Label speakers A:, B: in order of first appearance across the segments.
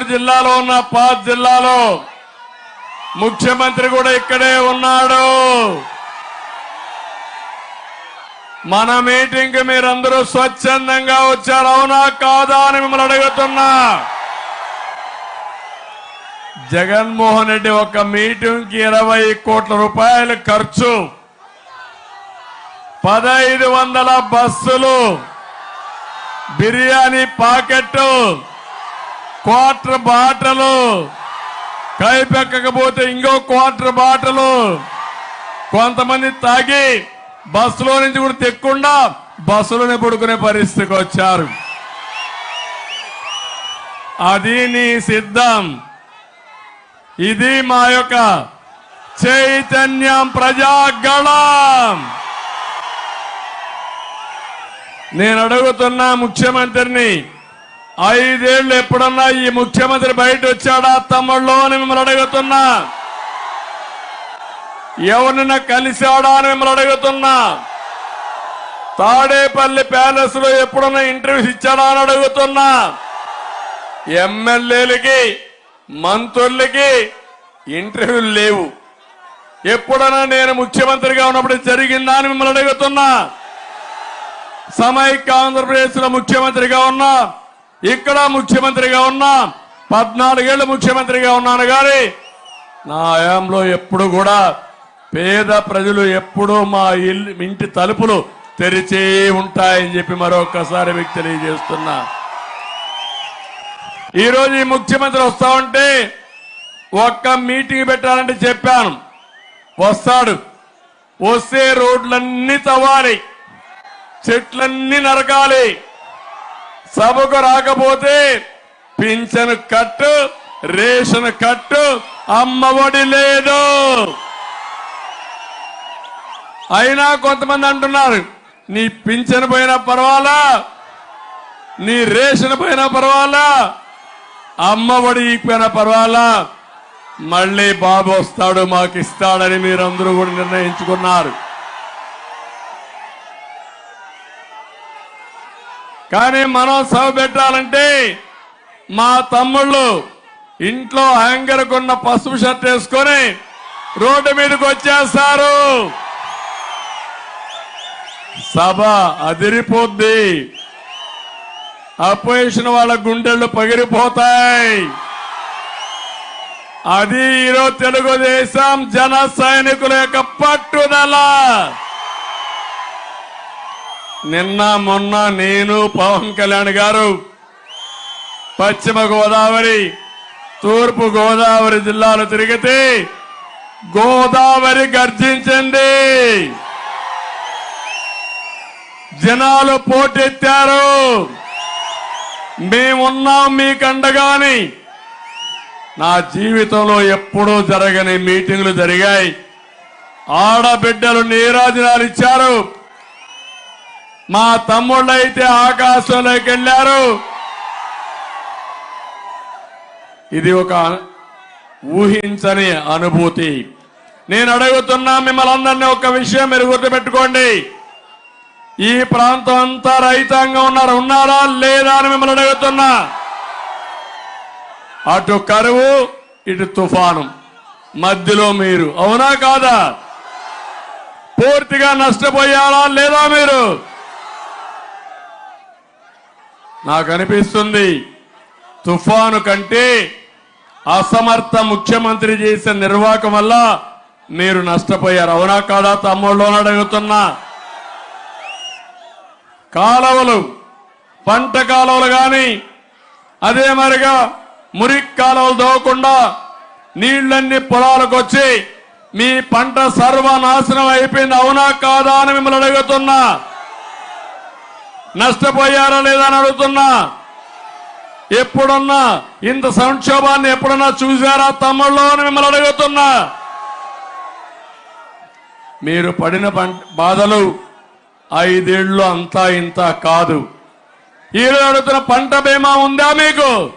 A: గుంటూరు జిల్లాలో ఉన్న పాత్ జిల్లాలో ముఖ్యమంత్రి కూడా ఇక్కడే ఉన్నాడు. మన మీటింగ్కి మీరందరూ స్వచ్ఛందంగా వచ్చారు. అవునా కాదా అని మిమ్మల్ని అడుగుతున్నా. జగన్మోహన్ రెడ్డి ఒక మీటింగ్కి ఇరవై కోట్ల రూపాయలు ఖర్చు. పదహైదు వందల బస్సులు. బిర్యానీ పాకెట్ క్వార్టర్ బాటలు. కైపెక్కకపోతే ఇంకో క్వార్టర్ బాటలు. కొంతమంది తాగి బస్సులో నుంచి కూడా తెక్కుండా బస్సులోనే పడుకునే పరిస్థితికి వచ్చారు. అది నీ సిద్ధం. ఇది మా యొక్క చైతన్యం ప్రజాగళం నేను అడుగుతున్నా ముఖ్యమంత్రిని ఐదేళ్ళు ఎప్పుడన్నా ఈ ముఖ్యమంత్రి బయట వచ్చాడా తమ్ముళ్ళు అని మిమ్మల్ని అడుగుతున్నా. ఎవరినైనా కలిశాడా అని మిమ్మల్ని అడుగుతున్నా. తాడేపల్లి ప్యాలెస్లో ఎప్పుడన్నా ఇంటర్వ్యూస్ ఇచ్చాడా అని అడుగుతున్నా. ఎమ్మెల్యేలకి మంత్రులకి ఇంటర్వ్యూలు లేవు. ఎప్పుడన్నా నేను ముఖ్యమంత్రిగా ఉన్నప్పుడు జరిగిందా అని మిమ్మల్ని అడుగుతున్నా. సమైక్య ఆంధ్రప్రదేశ్లో ముఖ్యమంత్రిగా ఉన్నా. ఇక్కడ ముఖ్యమంత్రిగా ఉన్నా. పద్నాలుగేళ్ళు ముఖ్యమంత్రిగా ఉన్నాను కానీ నా హయాంలో ఎప్పుడు కూడా పేద ప్రజలు ఎప్పుడూ మా ఇల్లు ఇంటి తలుపులు తెరిచే ఉంటాయని చెప్పి మరొకసారి మీకు తెలియజేస్తున్నా. ఈరోజు ఈ ముఖ్యమంత్రి వస్తా ఉంటే ఒక్క మీటింగ్ పెట్టాలంటే చెప్పాను. వస్తాడు. వస్తే రోడ్లన్నీ తవ్వాలి. చెట్లన్నీ నరకాలి. సభకు రాకపోతే పింఛను కట్టు రేషన్ కట్టు అమ్మఒడి లేదు. అయినా కొంతమంది అంటున్నారు నీ పింఛను పోయినా పర్వాలా? నీ రేషన్ పోయినా పర్వాలా? అమ్మఒడి పోయినా పర్వాలా? మళ్ళీ బాబు వస్తాడు మాకు ఇస్తాడని మీరందరూ కూడా నిర్ణయించుకున్నారు. కానీ మనం సభ పెట్టాలంటే మా తమ్ముళ్ళు ఇంట్లో హ్యాంగర్ పసుపు షర్ట్ వేసుకొని రోడ్డు మీదకి వచ్చేస్తారు. సభ అదిరిపోద్ది. అపోజిషన్ వాళ్ళ గుండెళ్ళు పగిలిపోతాయి అది ఈరోజు తెలుగుదేశం జన సైనికుల యొక్క పట్టుదల. నిన్న మొన్న నేను పవన్ కళ్యాణ్ గారు పశ్చిమ గోదావరి తూర్పు గోదావరి జిల్లాలు తిరిగితే గోదావరి గర్జించండి. జనాలు పోటెత్తారు. మేమున్నాం మీకండగాని నా జీవితంలో ఎప్పుడూ జరగని మీటింగ్లు జరిగాయి. ఆడబిడ్డలు నీరాజనాలు ఇచ్చారు. మా తమ్ముళ్ళు అయితే ఆకాశంలోకి వెళ్ళారు. ఇది ఒక ఊహించని అనుభూతి. నేను అడుగుతున్నా మిమ్మల్ని అందరినీ ఒక విషయం మీరు గుర్తుపెట్టుకోండి. ఈ ప్రాంతం అంతా రైతాంగం ఉన్నారు. ఉన్నారా లేదా అని మిమ్మల్ని అడుగుతున్నా. అటు కరువు ఇటు తుఫాను. మధ్యలో మీరు. అవునా కాదా? పూర్తిగా నష్టపోయారా లేదా మీరు? నాకు అనిపిస్తుంది తుఫాను కంటే అసమర్థ ముఖ్యమంత్రి చేసిన నిర్వాహకం వల్ల మీరు నష్టపోయారు. అవునా కాదా తమ్ముళ్ళు అడుగుతున్నా. కాలువలు పంట కాలువలు కానీ అదే మరిగా మురికి కాలువలు దోవకుండా నీళ్ళన్నీ పొలాలకు వచ్చి మీ పంట సర్వనాశనం అయిపోయింది. అవునా కాదా అని మిమ్మల్ని అడుగుతున్నా. నష్టపోయారా లేదా అని అడుగుతున్నా. ఎప్పుడన్నా ఇంత సంక్షోభాన్ని ఎప్పుడన్నా చూశారా తమ్ముళ్ళు అని మిమ్మల్ని అడుగుతున్నా. మీరు పడిన పంట బాధలు ఐదేళ్ళు అంతా ఇంత కాదు. ఈరోజు అడుగుతున్న పంట బీమా ఉందా మీకు?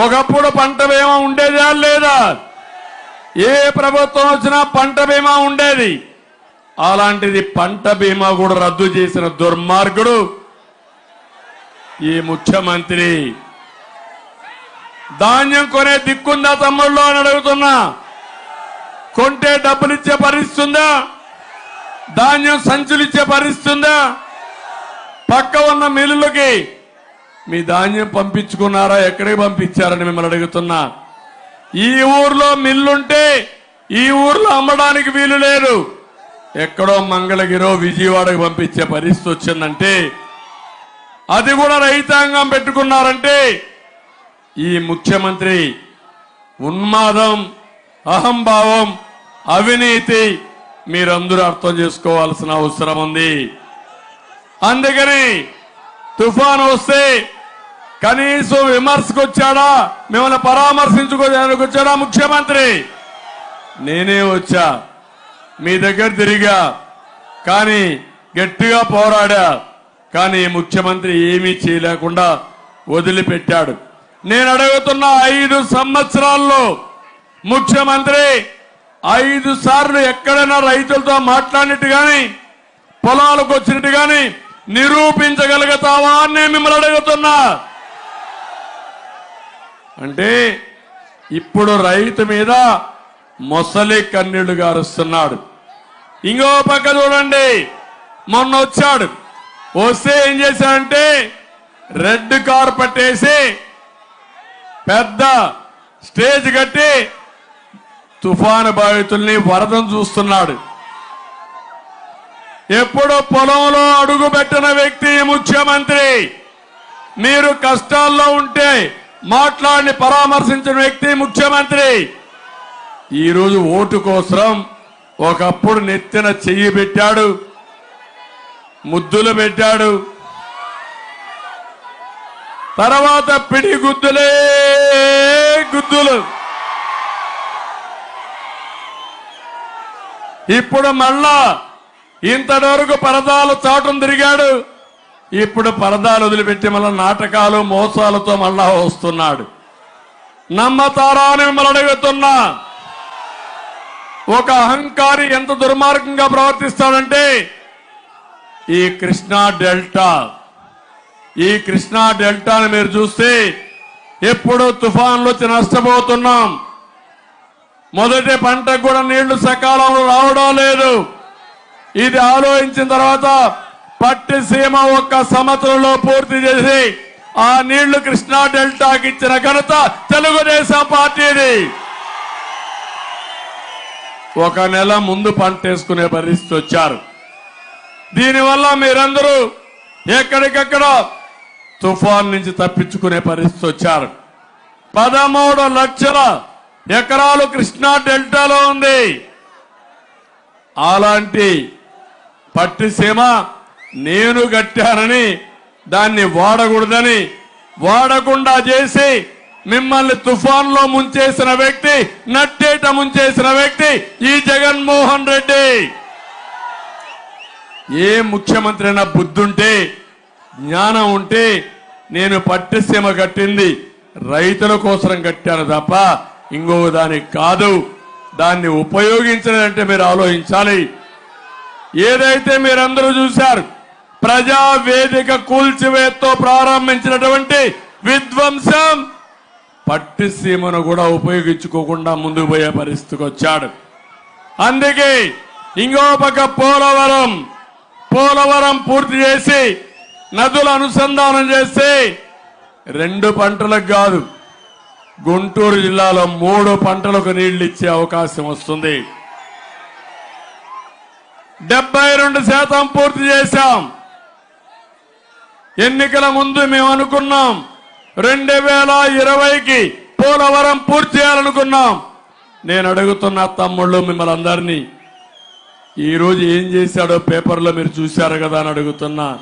A: ఒకప్పుడు పంట బీమా ఉండేదా లేదా? ఏ ప్రభుత్వం వచ్చినా పంట బీమా ఉండేది? అలాంటిది పంట బీమా కూడా రద్దు చేసిన దుర్మార్గుడు ఈ ముఖ్యమంత్రి. ధాన్యం కొనే దిక్కుందా తమ్ముళ్ళు అని అడుగుతున్నా. కొంటే డబ్బులు ఇచ్చే పరిస్థితి ఉందా ధాన్యం సంచులు ఇచ్చే పరిస్థితి ఉందా పక్క ఉన్న మిల్లులకి మీ ధాన్యం పంపించుకున్నారా? ఎక్కడికి పంపించారని మిమ్మల్ని అడుగుతున్నా. ఈ ఊర్లో మిల్లుంటే ఈ ఊర్లో అమ్మడానికి వీలు లేదు. ఎక్కడో మంగళగిరో విజయవాడకు పంపించే పరిస్థితి వచ్చిందంటే అది కూడా రైతాంగం పెట్టుకున్నారంటే ఈ ముఖ్యమంత్రి ఉన్మాదం అహంభావం అవినీతి మీరందరూ అర్థం చేసుకోవాల్సిన అవసరం ఉంది. అందుకని తుఫాను వస్తే కనీసం విమర్శకు వచ్చాడా మిమ్మల్ని పరామర్శించుకోవడానికి వచ్చాడా ముఖ్యమంత్రి? నేనే వచ్చా. మీ దగ్గర తిరిగా. కానీ గట్టిగా పోరాడా. కానీ ముఖ్యమంత్రి ఏమీ చేయలేకుండా వదిలిపెట్టాడు. నేను అడుగుతున్న ఐదు సంవత్సరాల్లో ముఖ్యమంత్రి ఐదు సార్లు ఎక్కడైనా రైతులతో మాట్లాడినట్టు కానీ పొలాలకు వచ్చినట్టు కానీ నిరూపించగలుగుతావా అని నేను మిమ్మల్ని అడుగుతున్నా. అంటే ఇప్పుడు రైతు మీద మొసలి కన్నీళ్ళు గారుస్తున్నాడు. ఇంకో పక్క చూడండి. మొన్న వచ్చాడు. వస్తే ఏం చేశాడంటే రెడ్ కార్ పట్టేసి పెద్ద స్టేజ్ కట్టి తుఫాను బాధితుల్ని వరదను చూస్తున్నాడు. ఎప్పుడు పొలంలో అడుగు పెట్టిన వ్యక్తి ముఖ్యమంత్రి మీరు కష్టాల్లో ఉంటే మాట్లాడి పరామర్శించిన వ్యక్తి ముఖ్యమంత్రి. ఈరోజు ఓటు కోసం ఒకప్పుడు నెత్తిన చెయ్యి పెట్టాడు ముద్దులు పెట్టాడు. తర్వాత పిడి గుద్దులే గుద్దులు. ఇప్పుడు మళ్ళా ఇంతటి వరకు పరదాలు చాటం తిరిగాడు. ఇప్పుడు పరదాలు వదిలిపెట్టి మళ్ళీ నాటకాలు మోసాలతో మళ్ళా వస్తున్నాడు. నమ్మతారా అని మిమ్మల్ని అడుగుతున్నా. ఒక అహంకారి ఎంత దుర్మార్గంగా ప్రవర్తిస్తాడంటే ఈ కృష్ణా డెల్టా. ఈ కృష్ణా డెల్టాని మీరు చూస్తే ఎప్పుడు తుఫాన్లు వచ్చి నష్టపోతున్నాం. మొదటి పంటకు కూడా నీళ్ళు సకాలంలో రావడం లేదు. ఇది ఆలోచించిన తర్వాత పట్టిసీమ ఒక్క సంవత్సరంలో పూర్తి చేసి ఆ నీళ్ళు కృష్ణా డెల్టాకి ఇచ్చిన ఘనత తెలుగుదేశం పార్టీది. ఒక నెల ముందు పంట వేసుకునే పరిస్థితి వచ్చారు. దీనివల్ల మీరందరూ ఎక్కడికక్కడ తుఫాన్ నుంచి తప్పించుకునే పరిస్థితి వచ్చారు. పదమూడు లక్షల ఎకరాలు కృష్ణా డెల్టాలో ఉంది. అలాంటి పట్టిసీమ నేను కట్టానని దాన్ని వాడకూడదని వాడకుండా చేసి మిమ్మల్ని తుఫాన్లో ముంచేసిన వ్యక్తి నట్టేట ముంచేసిన వ్యక్తి ఈ జగన్మోహన్ రెడ్డి. ఏ ముఖ్యమంత్రి అయినా బుద్ధుంటే జ్ఞానం ఉంటే నేను పట్టిసీమ కట్టింది రైతుల కోసం కట్టాను తప్ప ఇంకో దానికి కాదు. దాన్ని ఉపయోగించలేదంటే మీరు ఆలోచించాలి. ఏదైతే మీరందరూ చూశారు ప్రజా వేదిక కూల్చివేత్తో ప్రారంభించినటువంటి విధ్వంసం పట్టిసీమను కూడా ఉపయోగించుకోకుండా ముందుకు పోయే పరిస్థితికి వచ్చాడు. అందుకే ఇంకో పక్క పోలవరం పోలవరం పూర్తి చేసి నదుల అనుసంధానం చేస్తే రెండు పంటలకు కాదు గుంటూరు జిల్లాలో మూడు పంటలకు నీళ్ళు ఇచ్చే అవకాశం వస్తుంది. డెబ్బై రెండు శాతం పూర్తి చేశాం. ఎన్నికల ముందు మేము అనుకున్నాం రెండు వేల ఇరవైకి పోలవరం పూర్తి చేయాలనుకున్నాం. నేను అడుగుతున్న తమ్ముళ్ళు మిమ్మల్ని అందరినీ ఈరోజు ఏం చేశాడో పేపర్లో మీరు చూశారు కదా అని అడుగుతున్నా.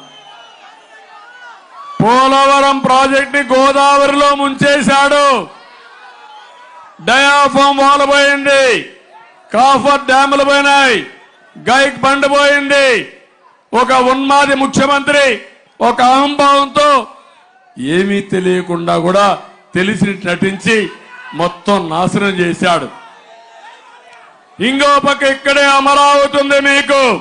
A: పోలవరం ప్రాజెక్ట్ని గోదావరిలో ముంచేశాడు. డయాఫామ్ వాల్ పోయింది కాఫర్ డ్యాములు పోయినాయి గైక్ బండ్ పోయింది. ఒక ఉన్మాది ముఖ్యమంత్రి ఒక అహంభావంతో ఏమీ తెలియకుండా కూడా తెలిసి నటించి మొత్తం నాశనం చేశాడు. ఇంకో పక్క ఇక్కడే అమరావతి ఉంది మీకు.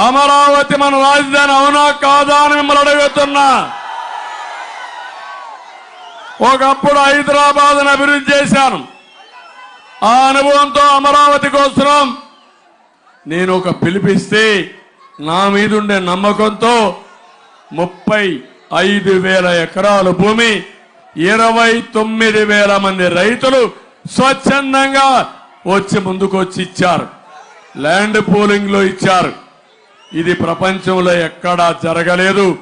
A: అమరావతి మన రాజధాని అవునా కాదా అని మిమ్మల్ని అడుగుతున్నా. ఒకప్పుడు హైదరాబాద్ అభివృద్ధి చేశాను. ఆ అనుభవంతో అమరావతి కోసం నేను ఒక పిలిపిస్తే నా మీదుండే నమ్మకంతో ముప్పై ఐదు వేల ఎకరాల భూమి ఇరవై తొమ్మిది వేల మంది రైతులు స్వచ్ఛందంగా వచ్చి ముందుకు వచ్చి ఇచ్చారు. ల్యాండ్ పూలింగ్లో ఇచ్చారు. ఇది ప్రపంచంలో ఎక్కడా జరగలేదు.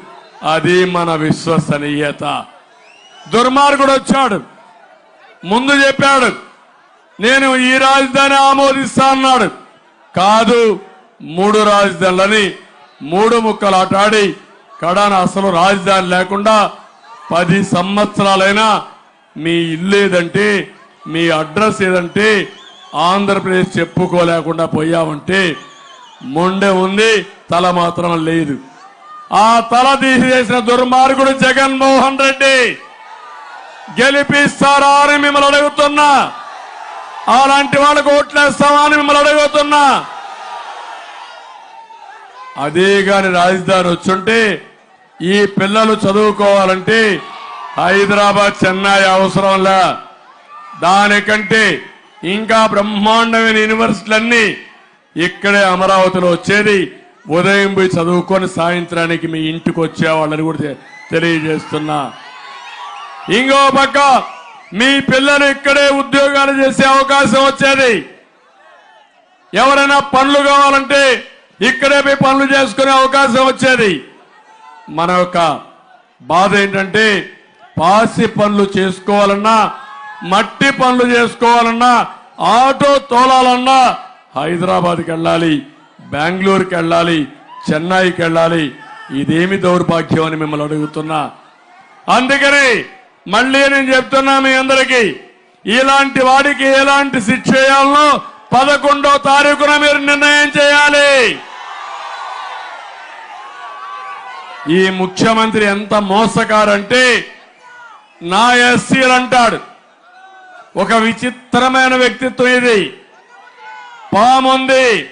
A: అది మన విశ్వసనీయత. దుర్మార్గుడు వచ్చాడు. ముందు చెప్పాడు నేను ఈ రాజధాని ఆమోదిస్తా అన్నాడు. కాదు మూడు రాజధానులని మూడు ముక్కలు ఆటాడి కడాన అసలు రాజధాని లేకుండా పది సంవత్సరాలైనా మీ ఇల్లు ఏదంటే మీ అడ్రస్ ఏదంటే ఆంధ్రప్రదేశ్ చెప్పుకోలేకుండా పోయామంటే మొండె ఉంది తల మాత్రం లేదు. ఆ తల తీసేసిన దుర్మార్గుడు జగన్మోహన్ రెడ్డి గెలిపిస్తారా అని మిమ్మల్ని అడుగుతున్నా. అలాంటి వాళ్ళకు ఓట్లేస్తామా అని మిమ్మల్ని అడుగుతున్నా. అదే కాని రాజధాని వచ్చుంటే ఈ పిల్లలు చదువుకోవాలంటే హైదరాబాద్ చెన్నై అవసరంలా. దానికంటే ఇంకా బ్రహ్మాండమైన యూనివర్సిటీలన్నీ ఇక్కడే అమరావతిలో వచ్చేది. ఉదయం పోయి చదువుకొని సాయంత్రానికి మీ ఇంటికి వచ్చేవాళ్ళని కూడా తెలియజేస్తున్నా. ఇంకో పక్క మీ పిల్లలు ఇక్కడే ఉద్యోగాలు చేసే అవకాశం వచ్చేది. ఎవరైనా పనులు కావాలంటే ఇక్కడే పోయి పనులు చేసుకునే అవకాశం వచ్చేది. మన యొక్క బాధ ఏంటంటే పాసి పనులు చేసుకోవాలన్నా మట్టి పనులు చేసుకోవాలన్నా ఆటో తోలాలన్నా హైదరాబాద్కి వెళ్ళాలి బెంగళూరుకి వెళ్ళాలి చెన్నైకి వెళ్ళాలి. ఇదేమి దౌర్భాగ్యం అని మిమ్మల్ని అడుగుతున్నా. అందుకని మళ్ళీ నేను చెప్తున్నా మీ అందరికీ ఇలాంటి వాడికి ఎలాంటి శిక్ష చేయాలనో పదకొండో తారీఖున మీరు నిర్ణయం చేయాలి. ఈ ముఖ్యమంత్రి ఎంత మోసగారంటే నా ఎస్సీలు అంటాడు ఒక విచిత్రమైన వ్యక్తిత్వం ఇది. పాముంది.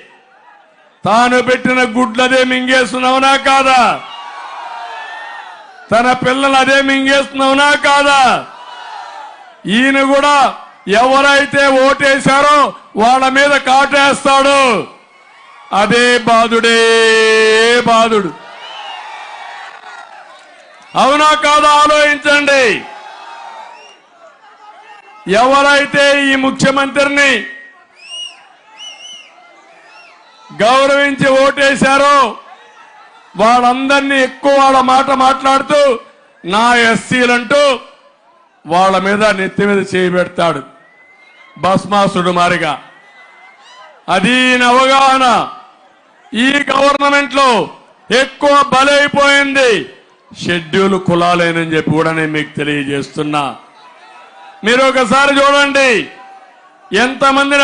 A: తాను పెట్టిన గుడ్లదే మింగేస్తున్నావునా కాదా? తన పిల్లలు అదే మింగేస్తున్నావునా కాదా? ఈయన కూడా ఎవరైతే ఓటేశారో వాళ్ళ మీద కాటేస్తాడు. అదే బాధుడే బాధుడు అవునా కాదా ఆలోచించండి. ఎవరైతే ఈ ముఖ్యమంత్రిని గౌరవించి ఓటేశారో వాళ్ళందరినీ ఎక్కువ వాళ్ళ మాట మాట్లాడుతూ నా ఎస్సీలంటూ వాళ్ళ మీద నెత్తి మీద చేయబెడతాడు భస్మాసుడు మారిగా. అది అవగాహన ఈ గవర్నమెంట్లో ఎక్కువ బలైపోయింది. షెడ్యూల్ కులాలేనని చెప్పి కూడా నేను మీకు తెలియజేస్తున్నా. మీరు ఒకసారి చూడండి. ఎంతమందిని